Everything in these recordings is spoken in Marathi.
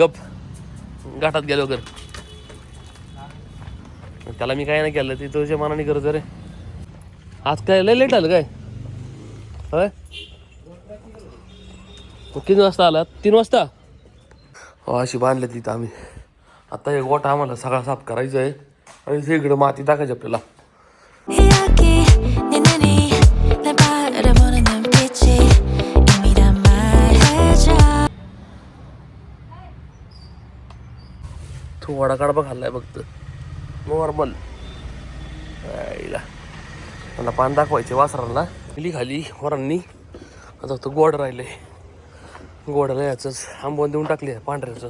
गप. घाटात गेलो कर त्याला मी काय नाही केलं ते तुझ्या मनाने करतो रे. आज काय लय लेट आलं काय? होय? किती वाजता आलात? तीन वाजता? हो अशी बांधले तिथं आम्ही. आता हे गोठा आम्हाला सगळा साफ करायचा आहे आणि इकडं माती टाकायची आपल्याला. तो वडा कडबा खाल्लाय फक्त. नॉर्मल. मला पान दाखवायचे वासरांना. दिली खाली वरांनी. आता फक्त गोड राहिले. गोडाला याचंच आंबवून देऊन टाकले पांढऱ्याचं.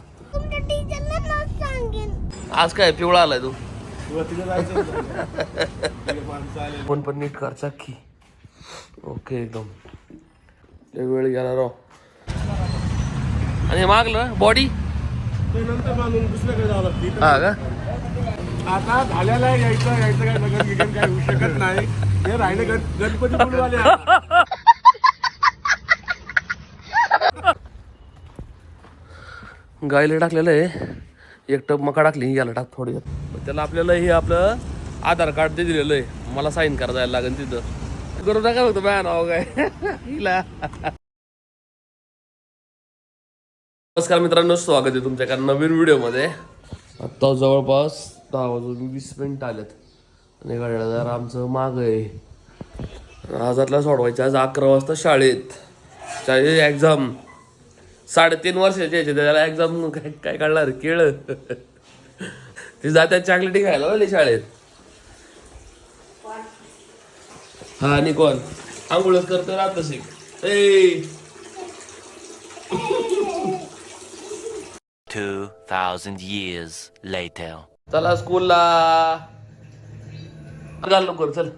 आज काय पिवळा आलाय तू? पण पण नीट कर चाकी. ओके एकदम. वेळ गेला राव. आणि मागलं बॉडी ते नंतर मानून दुसऱ्याकडे जावं लागते. हा का? आता झालेलं आहे यायचं यायचं काय नगर काय होऊ शकत नाही. हे राहिले गण गणपती बोलवाले आता. गायला टाकलेलं आहे. एक टप मका टाकली याला टाक थोडी त्याला आपल्याला हे आपलं आधार कार्ड ते दिलेलं आहे. मला साईन करा जायला लागेल तिथं. करू नका फक्त बॅन नाव काय. हिला. नमस्कार मित्रांनो स्वागत आहे तुमच्या एका नवीन व्हिडिओमध्ये. आत्ता जवळपास दहा वाजून वीस मिनिट आलेत. आणि गाड्या जर आमचं माग आहे. आजातला सोडवायचं आज अकरा वाजता शाळेत. शाळेत एक्झाम साडेतीन वर्षाची याचे त्याला एक्झाम काय काय काढणार? केळ. ती जात्या चॉकलेटी खायला वाले शाळेत. हा आणि कोण? आंघोळच करतो राहत शिक ए! 2,000 years later. चला स्कूलला घाल लवकर चल.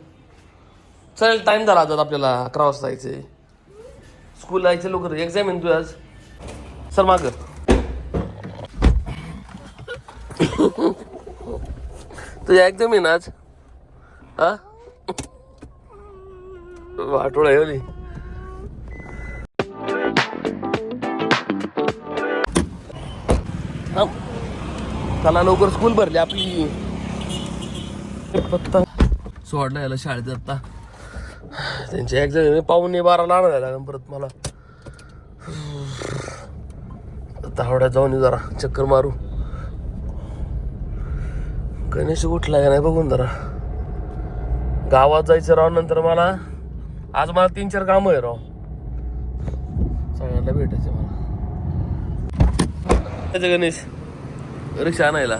चल टाइम झाला आता आपल्याला अकरा वाजता जायचंय स्कूलला जायचं लवकर. एक्झाम आहे तू आज? चल माग. तुझ्या एक्झाम आहे ना आज? हा? वाटोळा आहे थांब. चला लवकर स्कूल भरली आपली. पत्ता सोडला याला शाळेत आता. त्यांची एक्झाम पाहुणे बाराला आणायला लागेल परत मला. तावड्यात जाऊन येऊ जरा चक्कर मारू. गणेश उठला का नाही बघून जरा. गावात जायचं राव नंतर मला. आज मला तीन चार कामं आहे राव. सगळ्यांना भेटायचं मला. त्याचं गणेश. रिक्षा आणायला.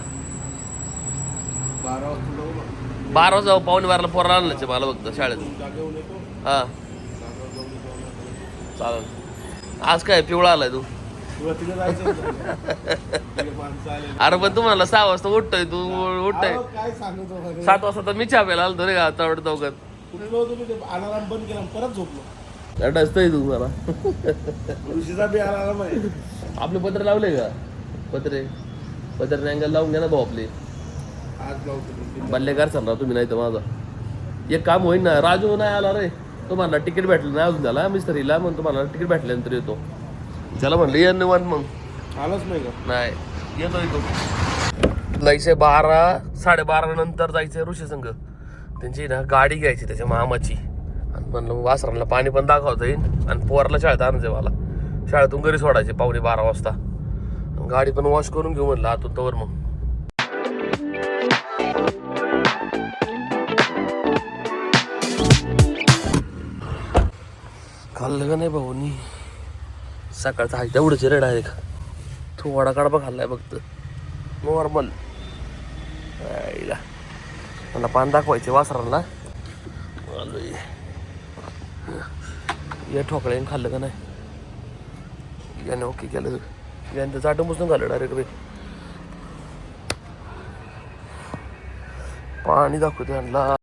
बारा जाऊ. बारा वाजता पावणे बाराला पोराला आणलं मला फक्त शाळेत. हा. चालेल. आज काय पिवळा आलाय तू. अरे पण तुम्हाला सहा वाजता उठतोय तू उठतोय. सात वाजता तर मी चहा प्यायला आलो रे चौड चौकात. अलाराम बंद केला परत झोपलो. तू मला आपले पत्र लावले का? पत्रे पत्रे अँगल लावून घ्या ना भाऊ आपले आज लावतो. बल्लेकार सांगा तुम्ही नाही तर माझा. एक काम होईल ना राजू नाही आला रे. तुम्हाला तिकीट भेटलं नाही अजून त्याला. मिस्त्रीला मग तुम्हाला तिकीट भेटल्यानंतर येतो. त्याला म्हणलं ये निवांत मग. आलाच नाही का? नाही. येतोय तो जायचंय बारा साडेबारा नंतर जायचंय ऋषी संघ. त्यांची ना गाडी घ्यायची त्याच्या मामाची. आणि म्हणलं मग वासरांना पाणी पण दाखवता येईल आणि पोराला शाळेत आणायचंय मला. शाळेतून घरी सोडायचे पावणे बारा वाजता. गाडी पण वॉश करून घेऊ म्हणलं आत तवर मग. खाल्लं का नाही भाऊनी सकाळचा आहे तेवढंच रे डायरेक्ट तो वडा कडबा खाल्लाय फक्त. नॉर्मल आईला. मला पान दाखवायचे वासरांना. या ठोकळ्याने खाल्लं का नाही? याने ओके केलं. त्यानंतर चाटून पुसून खाल्लं डायरेक्ट बे पाणी दाखवते आणला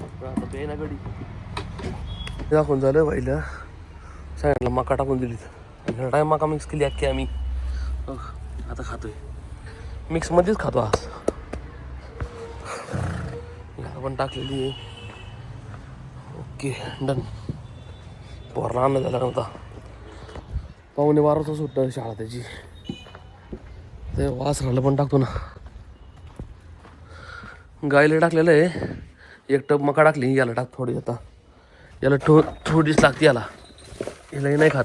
ना गडी दाखवून झालं पहिलं. साईडला मका टाकून दिलीत. टाइम मका मिक्स केली अख्खी आम्ही. आता खातोय. मिक्समध्येच खातो आज. पण टाकलेली आहे. ओके डन पोरला आणलं झाला नव्हता पाहुणे बाराचं सुटतं शाळा त्याची. ते वास राहिलं पण टाकतो ना. गायला टाकलेलं आहे. एक टप मका टाकली याला टाक थोडी आता. याला थो थोडीच लागते याला. यालाही नाही खात.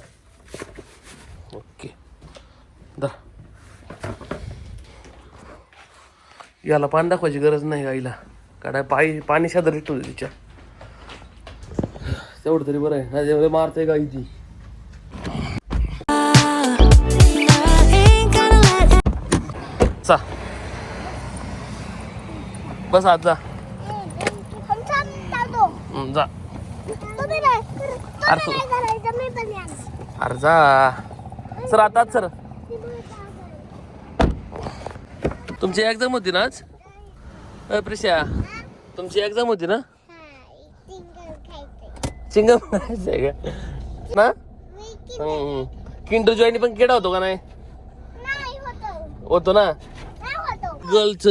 ओके. दा. याला पाणी दाखवायची गरज नाही गाईला काढाय पाय पाणी शेजारी ठेवतो तिच्या. तेवढं तरी बरं आहे. त्याच्यामध्ये मारते गाई ती चा. बस आज जा. जा. अरे तू अरे जा. सर आता सर. तुमची एक्झाम होती ना आज? प्रिशा तुमची एक्झाम होती ना? चिंगम का? ना? किंडर जॉईन पण केडा होतो का नाही? होतो ना? गर्लच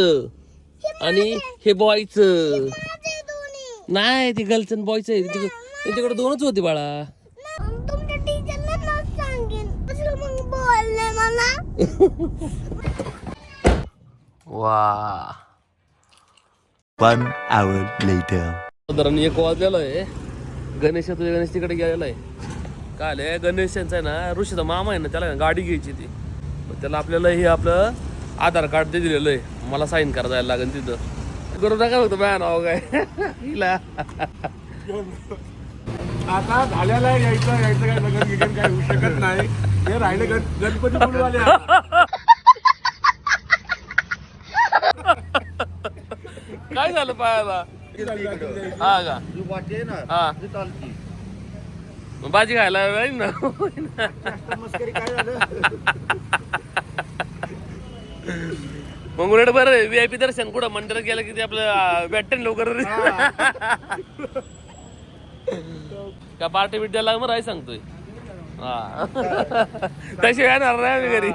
आणि हे बॉयच नाही ती गर्ल्स आणि बॉयच आहे. तिच्याकडे त्यांच्याकडे दोनच होते बाळा. तुमच्या टीचरला नच सांगेन. कसं मग बोलले मला. वा. One hour later. साधारण एक वाजलेलं आहे. गणेश तुझ्या गणेश तिकडे गेलेला आहे. काय आलंय गणेश यांचा आहे ना ऋषीचा मामा आहे ना त्याला गाडी घ्यायची ती त्याला आपल्याला हे आपलं आधार कार्ड ते दिलेलं आहे. मला साईन करा जायला लागेल तिथं. करू नका होतं माझ्या नाव काय. हिला. आता झाल्याला यायचं यायचं काय लग्न गिगन काय होऊ शकत नाही. हे राहिले गण गणपती आता. काय झालं पायाला? हा का? हा. मग भाजी खायला राहील ना? मग उलट बरं व्ही आय पी दर्शन. कुठं? मंदिरात गेलं की ते आपलं भेटते लवकर का पार्टी बिट द्यायला मग राही सांगतोय. हा. तशी येणार नाही आम्ही घरी.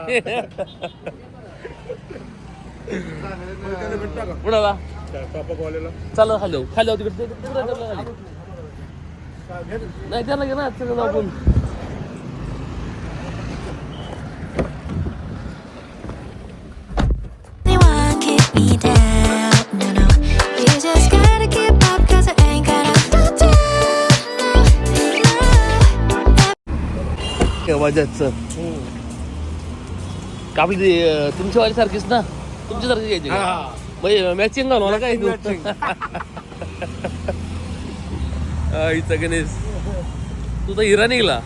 कुणाला पापा हॅलो. खाली जाऊ तिकडे नाही त्याला घे ना जाऊ आपण वाजाचं आपली ती, अं, सारखीच ना? तुमची सारखी घ्यायची का? म्हणजे मॅचिंग घालू मला काय तू? हा, हिचा गणेश. तू तर हिरा निघला.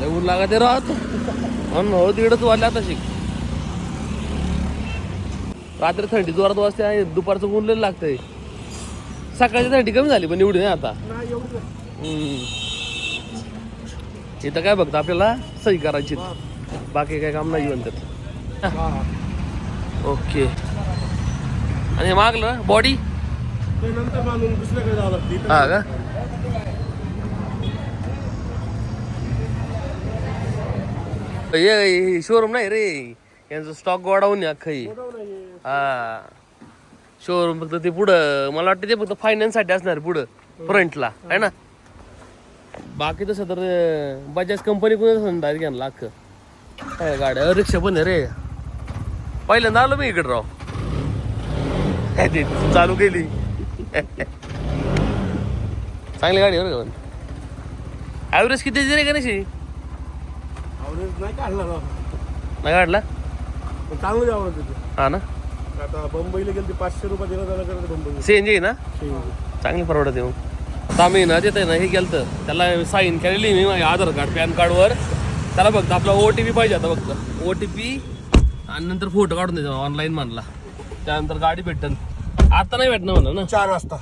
लय ऊन लागत आहे राहत म्हणून हो तिकडं तू आल्या आता शिक. रात्री थंडी जोरात वाजते आणि दुपारचं ऊन लय लागतंय. सकाळची थंडी कमी झाली पण एवढी नाही आता. हम्म. इथं काय बघतं आपल्याला? सही करायची. बाकी काय काम नाही म्हणतात. ओके. आणि मागलं बॉडी ते नंतर मानून दुसऱ्याकडे जावं लागतं इथं. हा का? ये शोरूम नाही रे. यांचं स्टॉक गोडाऊन अख्खं हे. हा. शोरूम फक्त ते पुढं मला वाटतं ते फक्त फायनान्ससाठी असणार पुढं फ्रंटला आहे ना? बाकी तसं तर बजाज कंपनी कोण डायरेक्ट घ्यायला अख्खं काय गाड्या? रिक्षा पण आहे रे. पहिल्यांदा आलो मी इकडे राव. काय ते चालू केली. चांगली गाडी बरं का पण. ॲव्हरेज किती दिली गणेशी आवडेल नाही काढला नाही काढला? चांगलं हा ना? आता बंबईला गेलं पाचशे रुपये दिला त्याला करत बंबई सी एन जी ना? चांगली परवडत मग आता आम्ही ना तिथे ना हे केलं त्याला साईन केलेली मी माझ्या आधार कार्ड पॅन कार्डवर. त्याला फक्त आपला ओ टी पी पाहिजे आता फक्त. ओ टी पी आणि नंतर फोटो काढून द्यायचा ऑनलाईन मानला त्यानंतर गाडी भेटन. आता नाही भेटणार म्हणा ना? चार वाजता.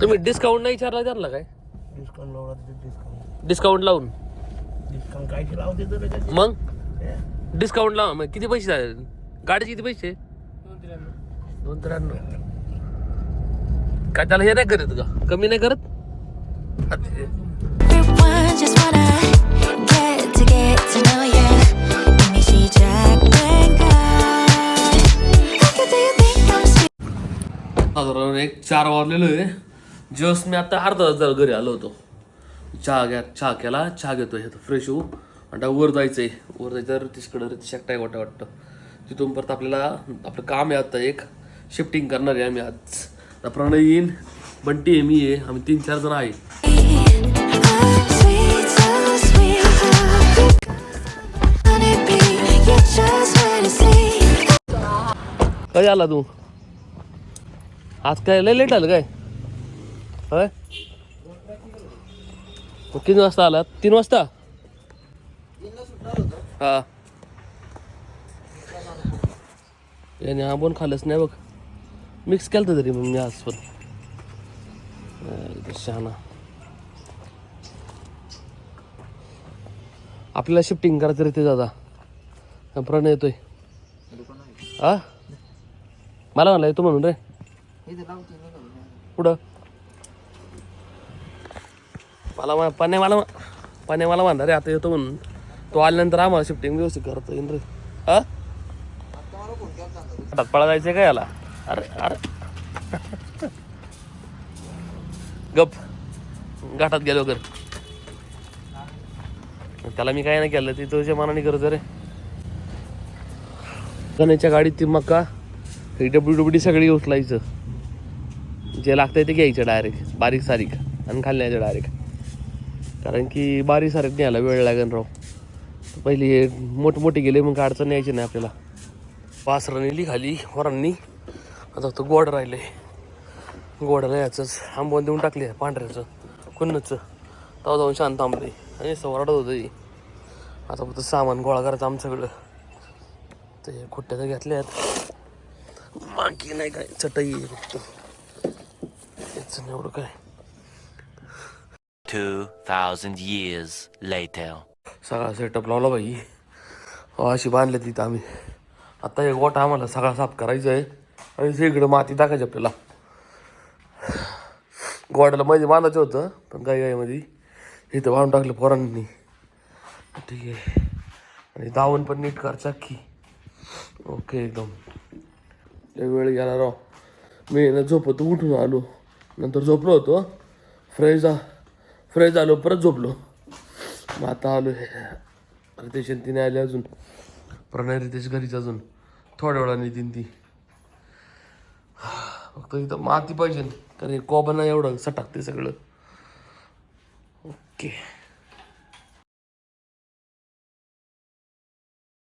तुम्ही डिस्काउंट नाही विचारला विचारला काय? डिस्काउंट लावला डिस्काउंट डिस्काउंट लावून. डिस्काउंट काय? मग? डिस्काउंट लावा. मग किती पैसे झाले? गाडीचे किती पैसे? दोन त्र्याण्णव काय त्याला हे नाही करत का कमी नाही करत? साधारण एक चार वाजलेलो आहे जस्ट मी आता अर्धा तास झाला घरी आलो होतो चहा घ्या चहा केला चहा घेतोय आता फ्रेश होऊ आता वर जायचंय वर जायचं रितिशकडं रितिश एकटा वाटतं वाटतं तिथून परत आपल्याला आपलं काम आहे आता एक. शिफ्टिंग करणार आहे आम्ही आज. प्रणय येईन बंटी आहे मी आहे आम्ही तीन चार जण आहे. I'm काय आला तू? आज काय लय लेट आलं काय? होय? किती वाजता आला तीन वाजता? हा. याने हा पण खाल्लंच नाही बघ. मिक्स केलं होतं तरी मग मी आज पण. शहाणा. आपल्याला शिफ्टिंग करायचं रे ते दादा. प्रण येतोय. हा मला म्हणला येतो म्हणून रे. कुठं? मला मा- पाण्या मला पाण्या मला म्हणणार रे आता येतो म्हणून. तो आल्यानंतर आम्हाला शिफ्टिंग व्यवस्थित करतो येईन रे. हा हातात पळा जायचं काय याला? अरे अरे. गप. घाटात गेलो कर. त्याला मी काय नाही केलं ती तुझ्या मनाने करत रे. गण्याच्या गाडीत ती मका ही डब्ल्यू डब्ल्यू सगळी उचलायचं. जे लागतंय ते घ्यायचं डायरेक्ट बारीक सारीक आणि खाल्ल्याचं डायरेक्ट कारण की बारीक सारीक न्यायला वेळ लागेल राव. पहिली हे मोठमोठे गेले मग अडचण यायची नाही आपल्याला. वासरं नेली खाली वरांनी. आता तो गोड राहिले. गोडाला याचंच. आंबवून देऊन टाकले पांढऱ्याचं कुन्नचं तेव्हा जाऊन शांत थांबले आणि सवरडत होतं ती. आता फक्त सामान गोळा करायचं आमच्याकडं. ते खुट्ट्या तर घेतल्या आहेत. बाकी नाही काय चटई फक्त. नाही एवढं काय. 2,000 years later. सगळा सेटअप लावला बाई. अशी बांधले तिथं आम्ही. आता एक गोठा आम्हाला सगळा साफ करायचा आहे. आणि इकडं माती टाकायची आपल्याला. गोड्याला मध्ये बांधायचं होतं पण काही काही मध्ये इथं बांधून टाकलं पोरांनी. ठीक आहे. आणि दावण पण नीट कर चक्की ओके एकदम. वेळ गेला राव. मी ना झोपतो उठून आलो. नंतर झोपलो होतो. फ्रेश फ्रेश आलो परत झोपलो. मग आता आलो रितेश तिने आले अजून. प्रणय रितेश घरीच अजून. थोड्या वेळाने तीन ती. फक्त इथं माती पाहिजे कारण कोबा एवढं सटाकते सगळं. ओके.